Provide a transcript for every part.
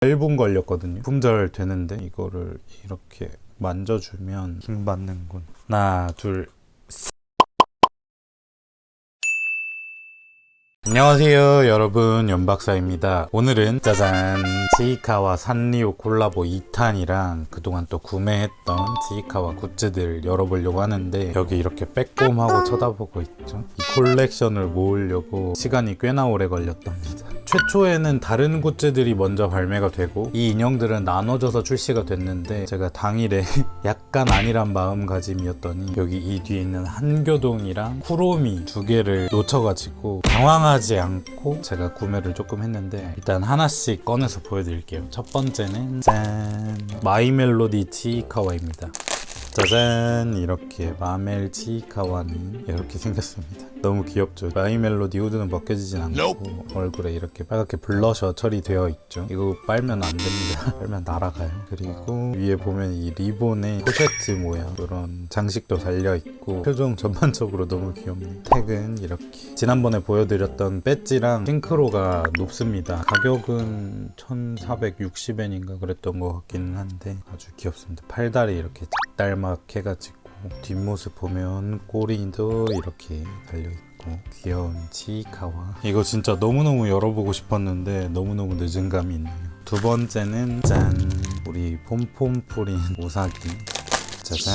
1분 걸렸거든요. 품절 되는데 이거를 이렇게 만져주면 킹 받는군. 하나, 둘, 안녕하세요 여러분. 연박사입니다. 오늘은 짜잔. 치이카와 산리오 콜라보 2탄이랑 그동안 또 구매했던 치이카와 굿즈들 열어보려고 하는데 여기 이렇게 빼꼼하고 쳐다보고 있죠. 이 콜렉션을 모으려고 시간이 꽤나 오래 걸렸답니다. 최초에는 다른 굿즈들이 먼저 발매가 되고 이 인형들은 나눠져서 출시가 됐는데 제가 당일에 약간 아니란 마음가짐이었더니 여기 이 뒤에 있는 한교동이랑 쿠로미 두 개를 놓쳐가지고 당황하지 않고 제가 구매를 조금 했는데 일단 하나씩 꺼내서 보여드릴게요. 첫 번째는 짠. 마이 멜로디 치이카와입니다 짜잔 이렇게 마멜 치이카와는 이렇게 생겼습니다. 너무 귀엽죠? 마이 멜로디 후드는 벗겨지진 않고 얼굴에 이렇게 빨갛게 블러셔 처리되어 있죠? 이거 빨면 안 됩니다. 빨면 날아가요. 그리고 위에 보면 이 리본에 포셰트 모양. 이런 장식도 달려 있고 표정 전반적으로 너무 귀엽네요. 택은 이렇게. 지난번에 보여드렸던 배지랑 싱크로가 높습니다. 가격은 1460엔인가 그랬던 것 같기는 한데 아주 귀엽습니다. 팔다리 이렇게 작달막 해가지고 뒷모습 보면 꼬리도 이렇게 달려있고 귀여운 치이카와. 이거 진짜 너무너무 열어보고 싶었는데 너무너무 늦은 감이 있네요. 두 번째는 짠. 우리 폼폼프린 우사기. 짜잔.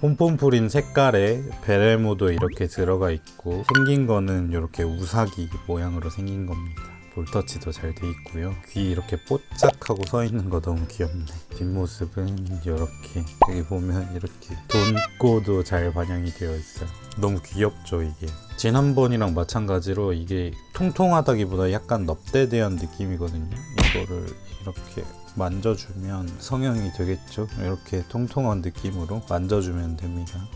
폼폼프린 색깔에 베레모도 이렇게 들어가 있고 생긴 거는 이렇게 우사기 모양으로 생긴 겁니다 볼터치도 잘 돼 있고요. 귀 이렇게 뽀짝하고 서 있는 거 너무 귀엽네. 뒷모습은 이렇게 여기 보면 이렇게 돈꼬도 잘 반영이 되어 있어요. 너무 귀엽죠 이게. 지난번이랑 마찬가지로 이게 통통하다기보다 약간 넙대대한 느낌이거든요. 이거를 이렇게 만져주면 성형이 되겠죠. 이렇게 통통한 느낌으로 만져주면 됩니다.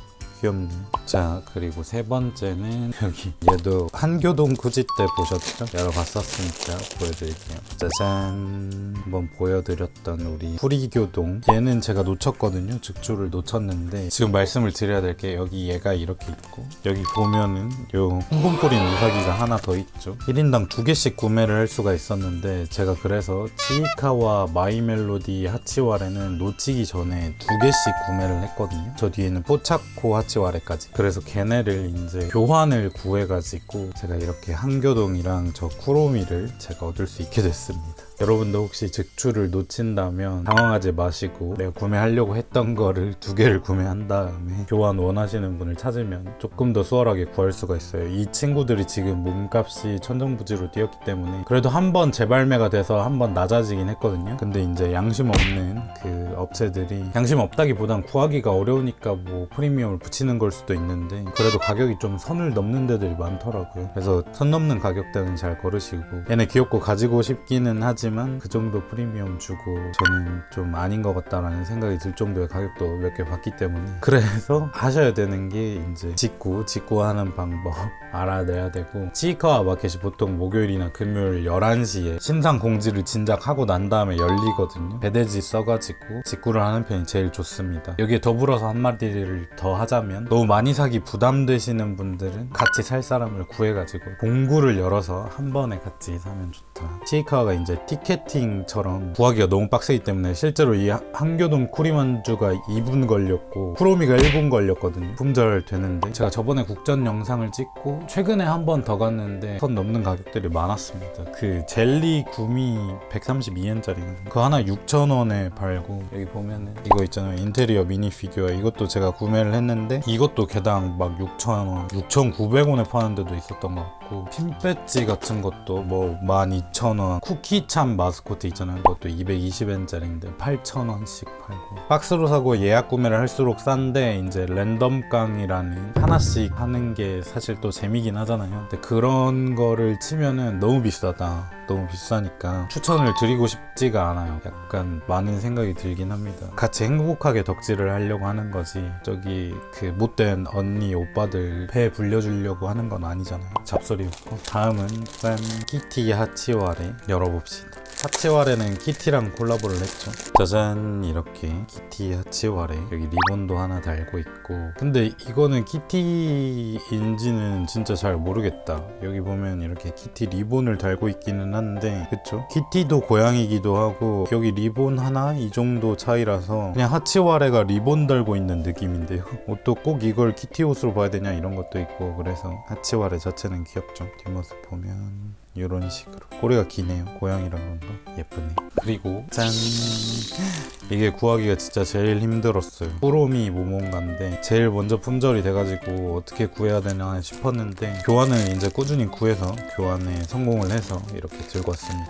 귀엽네. 자, 그리고 세 번째는 여기 얘도 한교동 구지 때 보셨죠? 열어봤었으니까 보여드릴게요. 짜잔. 한번 보여드렸던 우리 후리교동. 얘는 제가 놓쳤거든요. 즉조를 놓쳤는데 지금 말씀을 드려야 될 게 여기 얘가 이렇게 있고 여기 보면은 요 홍봉뿌린 우사기가 하나 더 있죠. 1인당 두 개씩 구매를 할 수가 있었는데 제가 그래서 치이카와 마이멜로디 하치와레는 놓치기 전에 두 개씩 구매를 했거든요. 저 뒤에는 뽀차코 하치 와레까지. 그래서 걔네를 이제 교환을 구해가지고 제가 이렇게 한교동이랑 저 쿠로미를 제가 얻을 수 있게 됐습니다. 여러분도 혹시 즉추를 놓친다면 당황하지 마시고 내가 구매하려고 했던 거를 두 개를 구매한 다음에 교환 원하시는 분을 찾으면 조금 더 수월하게 구할 수가 있어요. 이 친구들이 지금 몸값이 천정부지로 뛰었기 때문에 그래도 한 번 재발매가 돼서 한 번 낮아지긴 했거든요. 근데 이제 양심 없는 그 업체들이 양심 없다기보단 구하기가 어려우니까 뭐 프리미엄을 붙이는 걸 수도 있는데 그래도 가격이 좀 선을 넘는 데들이 많더라고요. 그래서 선 넘는 가격대는 잘 거르시고 얘네 귀엽고 가지고 싶기는 하지만 그 정도 프리미엄 주고 저는 좀 아닌 것 같다라는 생각이 들 정도의 가격도 몇 개 받기 때문에. 그래서 하셔야 되는 게 이제 직구 직구 하는 방법 알아내야 되고 치이카와 마켓이 보통 목요일이나 금요일 11시에 신상 공지를 진작 하고 난 다음에 열리거든요. 배대지 써가지고 직구를 하는 편이 제일 좋습니다. 여기에 더불어서 한마디를 더 하자면 너무 많이 사기 부담되시는 분들은 같이 살 사람을 구해가지고 공구를 열어서 한 번에 같이 사면 좋다. 치이카와가 이제 티켓팅처럼 구하기가 너무 빡세기 때문에 실제로 이 한교동 쿠리만주가 2분 걸렸고 쿠로미가 1분 걸렸거든요. 품절 되는데 제가 저번에 국전 영상을 찍고 최근에 한 번 더 갔는데 선 넘는 가격들이 많았습니다. 그 젤리 구미 132엔짜리 그거 하나 6,000원에 팔고 여기 보면은 이거 있잖아요. 인테리어 미니 피규어. 이것도 제가 구매를 했는데 이것도 개당 막 6,000원 6,900원에 파는 데도 있었던 것 같고 핀 배지 같은 것도 뭐 12,000원. 쿠키참 마스코트 있잖아요. 그것도 220엔짜리인데 8,000원씩 팔고. 박스로 사고 예약 구매를 할수록 싼데 이제 랜덤깡이라는 하나씩 하는 게 사실 또 재미긴 하잖아요. 근데 그런 거를 치면은 너무 비싸다. 너무 비싸니까 추천을 드리고 싶지가 않아요. 약간 많은 생각이 들긴 합니다. 같이 행복하게 덕질을 하려고 하는 거지. 저기 그 못된 언니 오빠들 배 불려주려고 하는 건 아니잖아요. 잡소리였고. 다음은 짠. 키티 하치와레 열어봅시다 하치와레는 키티랑 콜라보를 했죠. 짜잔 이렇게 키티 하치와레 여기 리본도 하나 달고 있고 근데 이거는 키티인지는 진짜 잘 모르겠다. 여기 보면 이렇게 키티 리본을 달고 있기는 한데 그쵸? 키티도 고양이기도 하고 여기 리본 하나 이 정도 차이라서 그냥 하치와레가 리본 달고 있는 느낌인데요. 옷도 꼭 이걸 키티 옷으로 봐야 되냐 이런 것도 있고 그래서 하치와레 자체는 귀엽죠. 뒷모습 보면 이런 식으로. 꼬리가 기네요. 고양이라 그런가 예쁘네. 그리고 짠. 이게 구하기가 진짜 제일 힘들었어요. 꾸로미 모몬가인데 제일 먼저 품절이 돼가지고 어떻게 구해야 되나 싶었는데 교환을 이제 꾸준히 구해서 교환에 성공을 해서 이렇게 들고 왔습니다.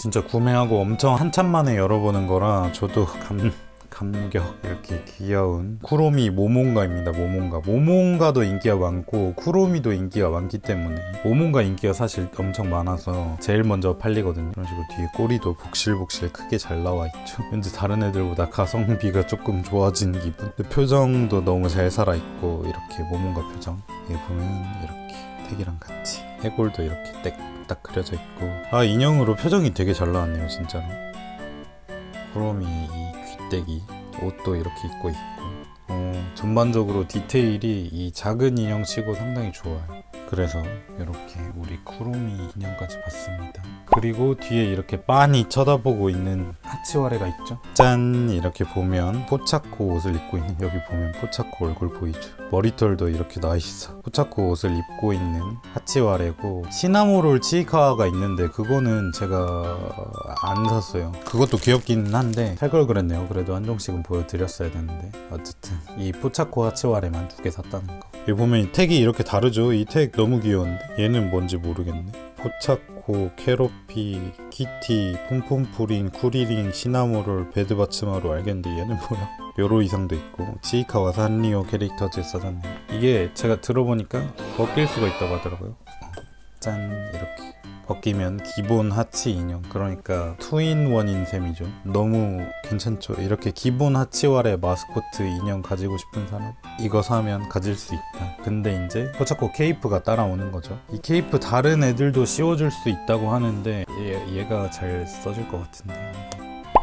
진짜 구매하고 엄청 한참 만에 열어보는 거라 저도 감 감격 이렇게 귀여운 쿠로미 모몬가입니다 모몬가. 모몬가도 인기가 많고 쿠로미도 인기가 많기 때문에 모몬가 인기가 사실 엄청 많아서 제일 먼저 팔리거든요. 이런 식으로 뒤에 꼬리도 복실복실 크게 잘 나와 있죠. 왠지 다른 애들보다 가성비가 조금 좋아진 기분? 표정도 너무 잘 살아 있고 이렇게 모몬가 표정. 여기 보면 이렇게 택이랑 같이 해골도 이렇게 딱 그려져 있고. 아 인형으로 표정이 되게 잘 나왔네요 진짜로. 쿠로미 이 귀때기 옷도 이렇게 입고 있고. 어, 전반적으로 디테일이 이 작은 인형치고 상당히 좋아요. 그래서 이렇게 우리 쿠로미 인형까지 봤습니다. 그리고 뒤에 이렇게 빤히 쳐다보고 있는 하치와레가 있죠? 짠! 이렇게 보면 포차코 옷을 입고 있는 여기 보면 포차코 얼굴 보이죠 머리털도 이렇게 나있어. 포차코 옷을 입고 있는 하치와레고 시나모롤 치이카와가 있는데 그거는 제가 안 샀어요. 그것도 귀엽긴 한데 살 걸 그랬네요. 그래도 한 종씩은 보여드렸어야 되는데. 어쨌든 이 포차코 하치와레만 두 개 샀다는 거. 여기 보면 이 택이 이렇게 다르죠? 이 택 너무 귀여운데? 얘는 뭔지 모르겠네. 포차코, 캐로피, 키티, 폼폼프린, 쿠리링, 시나모롤, 베드바츠마로 알겠는데 얘는 뭐야? 요로 이상도 있고 지이카 와 산리오 캐릭터즈 써졌네요 이게 제가 들어보니까 벗길 수가 있다고 하더라고요. 어, 짠 이렇게. 벗기면 기본 하치 인형. 그러니까 투인원인 셈이죠. 너무 괜찮죠. 이렇게 기본 하치와의 마스코트 인형 가지고 싶은 사람? 이거 사면 가질 수 있다. 근데 이제 포차코 케이프가 따라오는 거죠. 이 케이프 다른 애들도 씌워줄 수 있다고 하는데 얘, 얘가 잘 써질 것 같은데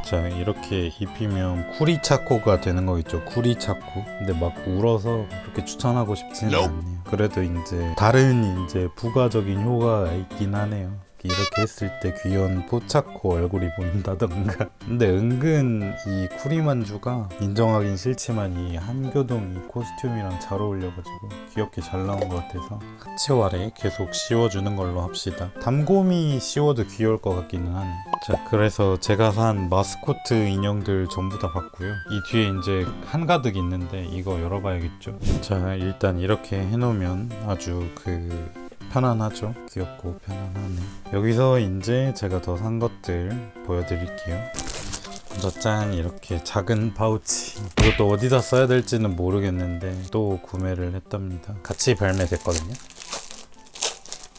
자 이렇게 입히면 쿠리차코가 되는 거 있죠. 쿠리차코 근데 막 울어서 그렇게 추천하고 싶지는 않네요. 그래도 이제 다른 이제 부가적인 효과가 있긴 하네요 이렇게 했을 때 귀여운 포차코 얼굴이 보인다던가. 근데 은근 이 쿠리만주가 인정하긴 싫지만 이 한교동 이 코스튬이랑 잘 어울려가지고 귀엽게 잘 나온 것 같아서 하체와래 계속 씌워주는 걸로 합시다. 담곰이 씌워도 귀여울 것 같기는 하네 자 그래서 제가 산 마스코트 인형들 전부 다 봤고요. 이 뒤에 이제 한가득 있는데 이거 열어봐야겠죠? 자 일단 이렇게 해놓으면 아주 그 편안하죠? 귀엽고 편안하네. 여기서 이제 제가 더 산 것들 보여드릴게요. 먼저 짠 이렇게 작은 파우치. 이것도 어디다 써야 될지는 모르겠는데 또 구매를 했답니다. 같이 발매됐거든요.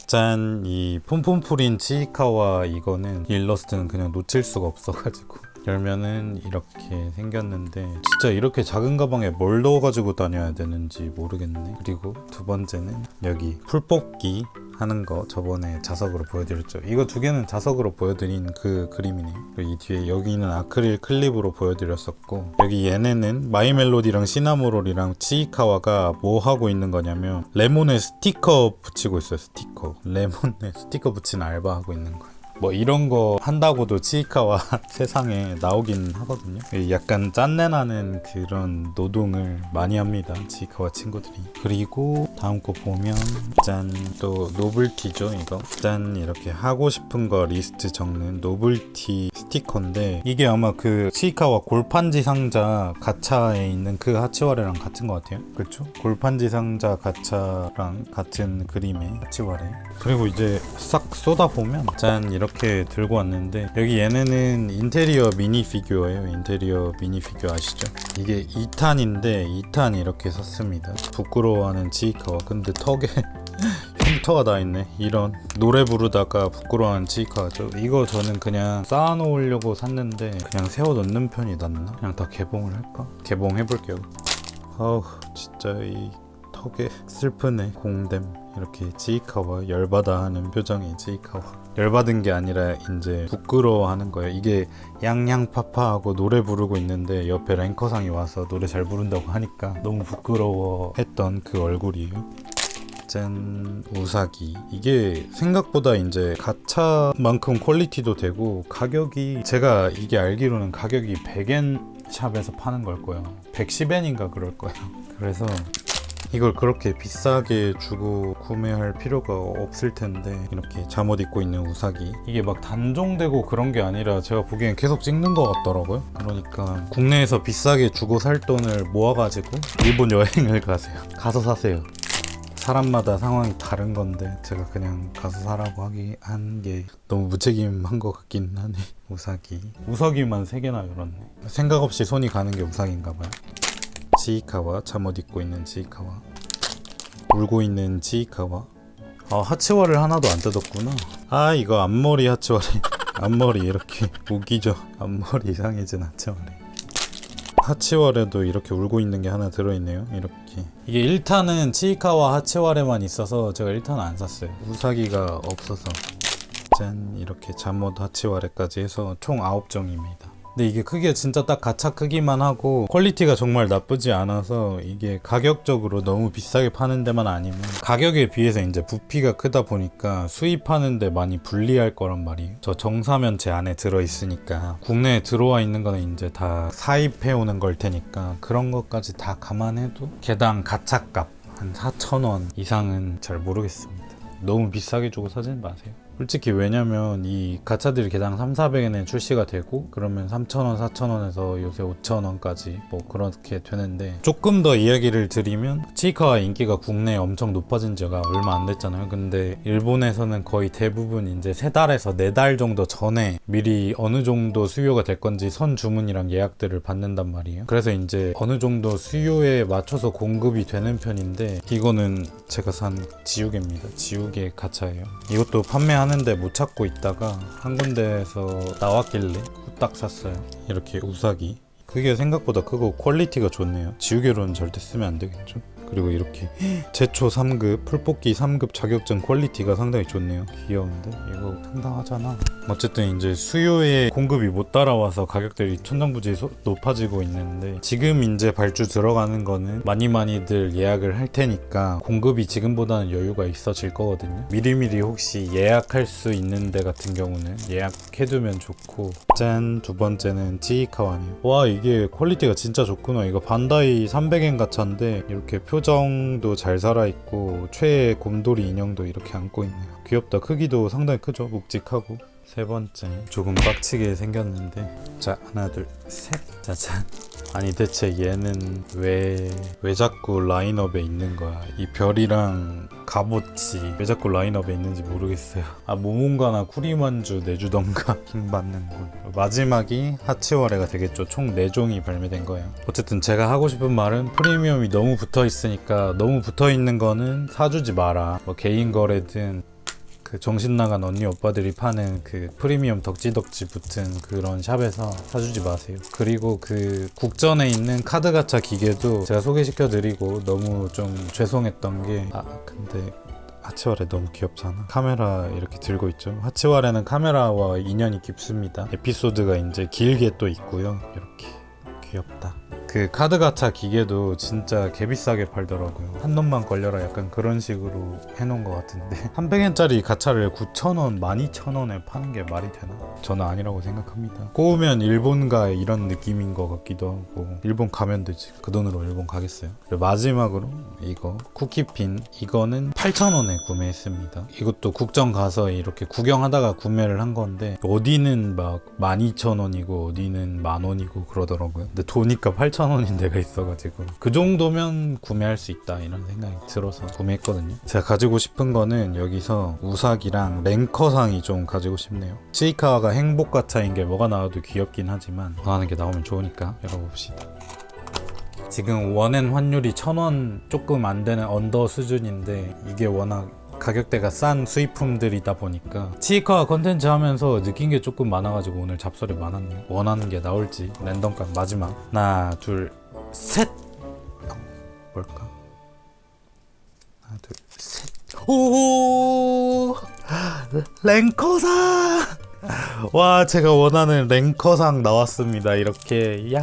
짠, 이 폼폼프린 치이카와 이거는 일러스트는 그냥 놓칠 수가 없어가지고 열면은 이렇게 생겼는데 진짜 이렇게 작은 가방에 뭘 넣어가지고 다녀야 되는지 모르겠네. 그리고 두 번째는 여기 풀뽑기 하는 거 저번에 자석으로 보여드렸죠. 이거 두 개는 자석으로 보여드린 그 그림이네요 이 뒤에 여기는 아크릴 클립으로 보여드렸었고 여기 얘네는 마이멜로디랑 시나모롤이랑 치이카와가 뭐 하고 있는 거냐면 레몬에 스티커 붙이고 있어요 스티커. 레몬에 스티커 붙인 알바 하고 있는 거예요 뭐 이런 거 한다고도 치이카와 세상에 나오긴 하거든요. 약간 짠내 나는 그런 노동을 많이 합니다. 치이카와 친구들이. 그리고 다음 거 보면 짠 또 노블티죠 이거. 짠 이렇게 하고 싶은 거 리스트 적는 노블티 스티커인데 이게 아마 그 치이카와 골판지 상자 가차에 있는 그 하치와레랑 같은 것 같아요. 그렇죠? 골판지 상자 가차랑 같은 그림의 하치와레. 그리고 이제 싹 쏟아 보면 짠 이렇게 이렇게 들고 왔는데 여기 얘네는 인테리어 미니 피규어예요 인테리어 미니 피규어 아시죠? 이게 2탄인데 2탄 이렇게 샀습니다 부끄러워하는 지이카와 근데 턱에 흉터가 다 있네 이런 노래 부르다가 부끄러워하는 지이카죠 이거 저는 그냥 쌓아놓으려고 샀는데 그냥 세워놓는 편이 낫나? 그냥 다 개봉을 할까? 개봉해볼게요 아우 진짜 이 턱에 슬프네 공댐 이렇게 지이카와 열받아 하는 표정의 지이카와 열받은 게 아니라 이제 부끄러워하는 거예요. 이게 양양파파 하고 노래 부르고 있는데 옆에 랭커상이 와서 노래 잘 부른다고 하니까 너무 부끄러워 했던 그 얼굴이에요. 짠 우사기 이게 생각보다 이제 가차만큼 퀄리티도 되고 가격이 제가 이게 알기로는 가격이 100엔 샵에서 파는 걸 거예요 110엔인가 그럴 거예요 그래서 이걸 그렇게 비싸게 주고 구매할 필요가 없을 텐데 이렇게 잠옷 입고 있는 우사기 이게 막 단종되고 그런 게 아니라 제가 보기엔 계속 찍는 것 같더라고요. 그러니까 국내에서 비싸게 주고 살 돈을 모아가지고 일본 여행을 가세요. 가서 사세요. 사람마다 상황이 다른 건데 제가 그냥 가서 사라고 하기 한 게 너무 무책임한 것 같긴 하네 우사기 우사기만 세 개나 열었네. 생각 없이 손이 가는 게 우사기인가 봐요 지이카와 잠옷 입고 있는 지이카와 울고 있는 지이카와. 아 하치와를 하나도 안 뜯었구나. 아 이거 앞머리 하치와래. 앞머리 이렇게 우기죠. 앞머리 이상해진 하치와래. 하치와레도 이렇게 울고 있는 게 하나 들어있네요. 이렇게. 이게 1탄은 치이카와 하치와레만 있어서 제가 1탄 안 샀어요. 우사기가 없어서. 짠. 이렇게 잠옷 하치와레까지 해서 총 9종입니다. 근데 이게 크기가 진짜 딱 가차 크기만 하고 퀄리티가 정말 나쁘지 않아서 이게 가격적으로 너무 비싸게 파는 데만 아니면 가격에 비해서 이제 부피가 크다 보니까 수입하는데 많이 불리할 거란 말이에요. 저 정사면 제 안에 들어 있으니까 국내에 들어와 있는 거는 이제 다 사입해 오는 걸 테니까 그런 것까지 다 감안해도 개당 가차값 한 4,000원 이상은 잘 모르겠습니다. 너무 비싸게 주고 사진 마세요. 솔직히 왜냐면 이 가차들이 개당 3, 400엔에 출시가 되고 그러면 3,000원, 4,000원에서 요새 5,000원까지 뭐 그렇게 되는데 조금 더 이야기를 드리면 치이카와 인기가 국내에 엄청 높아진 지가 얼마 안 됐잖아요. 근데 일본에서는 거의 대부분 이제 세 달에서 네 달 정도 전에 미리 어느 정도 수요가 될 건지 선 주문이랑 예약들을 받는단 말이에요. 그래서 이제 어느 정도 수요에 맞춰서 공급이 되는 편인데 이거는 제가 산 지우개입니다. 지우개 가차예요. 이것도 판매하는 데 못 찾고 있다가 한 군데에서 나왔길래 후딱 샀어요. 이렇게 우사기. 그게 생각보다 크고 퀄리티가 좋네요. 지우개로는 절대 쓰면 안 되겠죠. 그리고 이렇게 제초 3급 풀뽑기 3급 자격증 퀄리티가 상당히 좋네요. 귀여운데 이거 상당하잖아. 어쨌든 이제 수요에 공급이 못 따라와서 가격들이 천정부지 소- 높아지고 있는데 지금 이제 발주 들어가는 거는 많이 많이들 예약을 할 테니까 공급이 지금보다는 여유가 있어질 거거든요. 미리미리 혹시 예약할 수 있는 데 같은 경우는 예약해두면 좋고 짠 두 번째는 찌이카와네요. 와 이게 퀄리티가 진짜 좋구나. 이거 반다이 300엔 가차인데 이렇게 표 정도 잘 살아있고 최애 곰돌이 인형도 이렇게 안고 있네요. 귀엽다. 크기도 상당히 크죠. 묵직하고. 세 번째 조금 빡치게 생겼는데 자 하나 둘셋 짜잔 아니 대체 얘는 왜 왜 자꾸 라인업에 있는 거야? 이 별이랑 갑옷이 왜 자꾸 라인업에 있는지 모르겠어요. 아 모몬가나 쿠리만주 내주던가 킹받는군. 마지막이 하치와레가 되겠죠. 총 4종이 발매된 거예요. 어쨌든 제가 하고 싶은 말은 프리미엄이 너무 붙어 있으니까 너무 붙어 있는 거는 사주지 마라. 뭐 개인 거래든 그 정신 나간 언니 오빠들이 파는 그 프리미엄 덕지덕지 붙은 그런 샵에서 사주지 마세요. 그리고 그 국전에 있는 카드 가차 기계도 제가 소개시켜 드리고 너무 좀 죄송했던 게 아 근데 하치와레 너무 귀엽잖아. 카메라 이렇게 들고 있죠. 하치와레는 카메라와 인연이 깊습니다. 에피소드가 이제 길게 또 있고요. 이렇게 귀엽다. 그 카드 가차 기계도 진짜 개비싸게 팔더라고요. 한 놈만 걸려라 약간 그런 식으로 해놓은 것 같은데 한 100엔짜리 가차를 9,000원, 12,000원에 파는 게 말이 되나? 저는 아니라고 생각합니다. 꼬우면 일본 가 이런 느낌인 것 같기도 하고 일본 가면 되지. 그 돈으로 일본 가겠어요. 마지막으로 이거 쿠키핀 이거는 8,000원에 구매했습니다. 이것도 국정 가서 이렇게 구경하다가 구매를 한 건데 어디는 막 12,000원이고 어디는 만원이고 그러더라고요. 근데 도니까 8,000원 인 데가 있어가지고 그 정도면 구매할 수 있다 이런 생각이 들어서 구매했거든요. 제가 가지고 싶은 거는 여기서 우삭이랑 랭커상이 좀 가지고 싶네요. 치이카와가 행복 가차인 게 뭐가 나와도 귀엽긴 하지만 원하는 게 나오면 좋으니까 열어봅시다. 지금 원엔 환율이 1,000원 조금 안 되는 언더 수준인데 이게 워낙 가격대가 싼 수입품들이다 보니까 치이카 컨텐츠 하면서 느낀 게 조금 많아가지고 오늘 잡설이 많았네요. 원하는 게 나올지 랜덤값 마지막 하나 둘 셋. 어, 뭘까? 하나 둘 셋. 오 랭커상 와 제가 원하는 랭커상 나왔습니다. 이렇게 야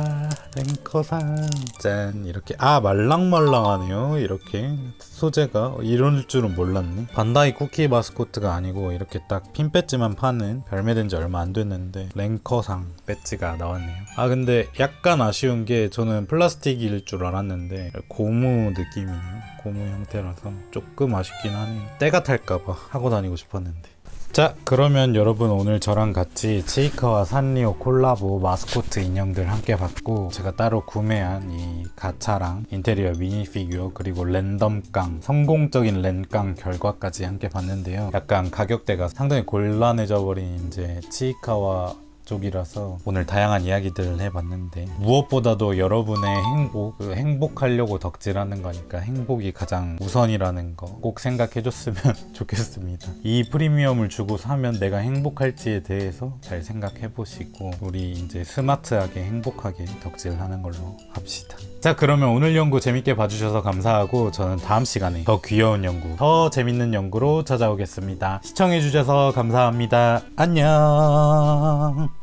랭커상. 짠 이렇게. 아 말랑말랑하네요. 이렇게. 소재가 이럴 줄은 몰랐네. 반다이 쿠키 마스코트가 아니고 이렇게 딱 핀 배지만 파는 별매된 지 얼마 안 됐는데 랭커상 배지가 나왔네요. 아 근데 약간 아쉬운 게 저는 플라스틱일 줄 알았는데 고무 느낌이에요. 고무 형태라서 조금 아쉽긴 하네요. 때가 탈까봐 하고 다니고 싶었는데 자 그러면 여러분 오늘 저랑 같이 치이카와 산리오 콜라보 마스코트 인형들 함께 봤고 제가 따로 구매한 이 가차랑 인테리어 미니 피규어 그리고 랜덤깡 성공적인 랜깡 결과까지 함께 봤는데요. 약간 가격대가 상당히 곤란해져 버린 이제 치이카와 쪽이라서 오늘 다양한 이야기들을 해봤는데 무엇보다도 여러분의 행복, 그 행복하려고 덕질하는 거니까 행복이 가장 우선이라는 거 꼭 생각해줬으면 좋겠습니다. 이 프리미엄을 주고 사면 내가 행복할지에 대해서 잘 생각해보시고 우리 이제 스마트하게 행복하게 덕질하는 걸로 합시다. 자 그러면 오늘 연구 재밌게 봐주셔서 감사하고 저는 다음 시간에 더 귀여운 연구, 더 재밌는 연구로 찾아오겠습니다. 시청해주셔서 감사합니다. 안녕.